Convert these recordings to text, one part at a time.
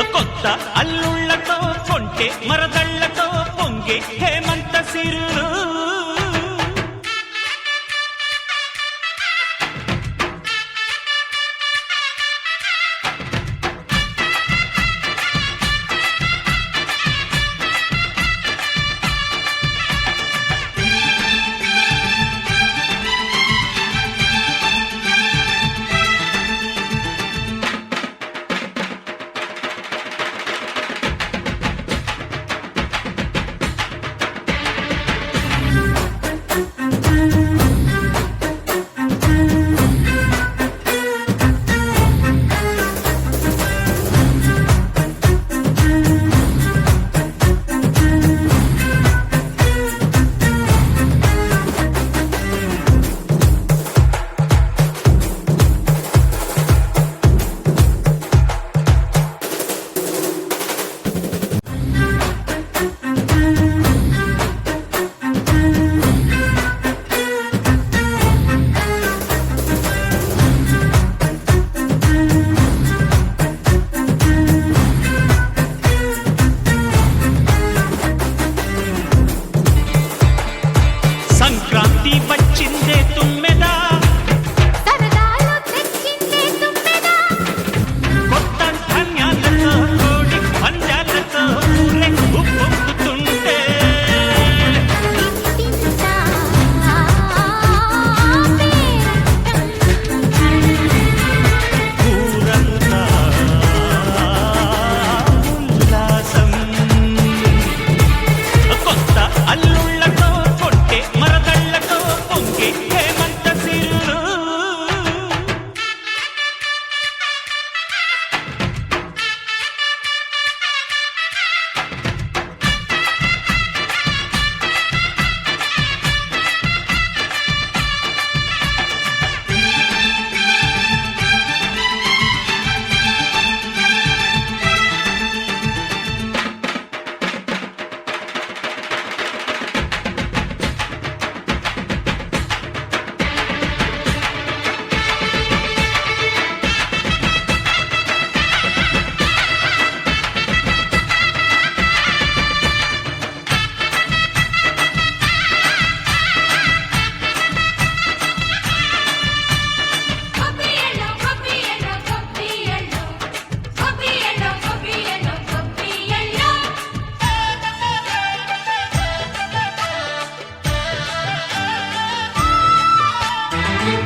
కొత్త అల్లుళ్ళతో కొంటే మరదళ్ళతో పొంగే హేమంత సిరులు.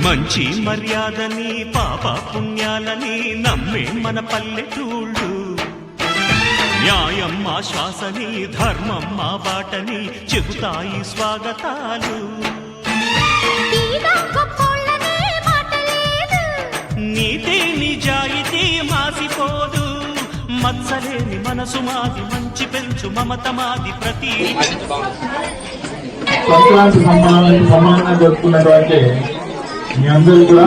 మంచి మర్యాదని పాప పుణ్యాలని నమ్మే మన పల్లెటూళ్ళు. న్యాయం మా శ్వాసని ధర్మం మా బాటని చెబుతాయి స్వాగతాలు. నీతి నిజాయితీ మాసిపోదు. మత్సలేని మనసు మాది మంచి పెంచు మమత మాది ప్రతి సంక్రాంతి సమానాన్ని సమానంగా జరుపుకున్నటువంటి మీ అందరూ కూడా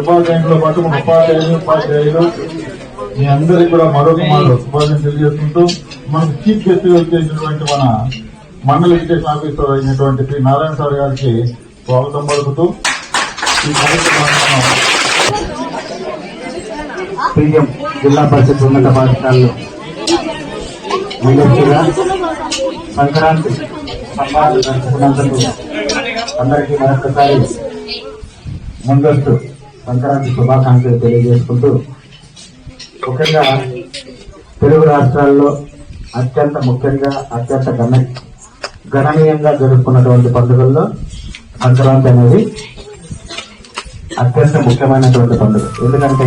ఉపాధ్యాయులతో పాటు మన ఉపాధ్యాయులు ఉపాధ్యాయులు మీ అందరికి కూడా మరొక మారు శుభాకాంక్షలు తెలియజేసుకుంటూ మనకు చీఫ్ గెస్ట్గా మన మండల ఎడ్యుకేషన్ ఆఫీసర్ అయినటువంటి శ్రీ నారాయణ సార్ గారికి స్వాగతం పలుకుతూ ఈ కార్యక్రమాన్ని పీఎం జిల్లా పరిషత్ ఉన్నత పాఠశాలలో సంక్రాంతి సంబరాలు అందరికీ మరొకసారి ముందస్తు సంక్రాంతి శుభాకాంక్షలు తెలియజేసుకుంటూ ముఖ్యంగా తెలుగు రాష్ట్రాల్లో అత్యంత ముఖ్యంగా అత్యంత గణ గణనీయంగా జరుపుకున్నటువంటి పండుగల్లో సంక్రాంతి అనేది అత్యంత ముఖ్యమైనటువంటి పండుగ. ఎందుకంటే